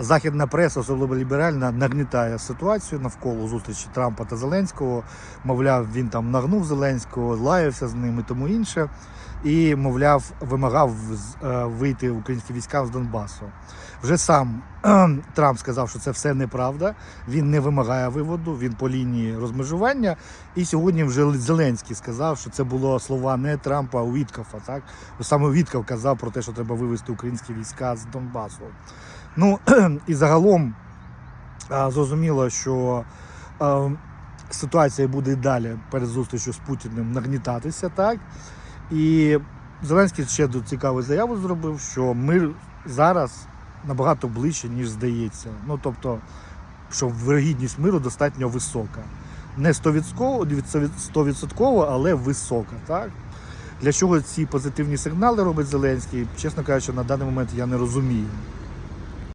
західна преса, особливо ліберальна, нагнітає ситуацію навколо зустрічі Трампа та Зеленського. Мовляв, він там нагнув Зеленського, лаявся з ним і тому інше. І, мовляв, вимагав е, вийти українські війська з Донбасу. Вже сам Трамп сказав, що це все неправда. Він не вимагає виводу, він по лінії розмежування. І сьогодні вже Зеленський сказав, що це було слова не Трампа, а Віткофа. Так саме Вітков казав про те, що треба вивести українські війська з Донбасу. Ну і загалом зрозуміло, що ситуація буде і далі перед зустрічю з Путіним нагнітатися, так і Зеленський ще до- цікаву заяву зробив, що мир зараз набагато ближче, ніж здається. Ну тобто, що вирогідність миру достатньо висока. Не 100%, 100%, але висока. Так? Для чого ці позитивні сигнали робить Зеленський, чесно кажучи, на даний момент я не розумію.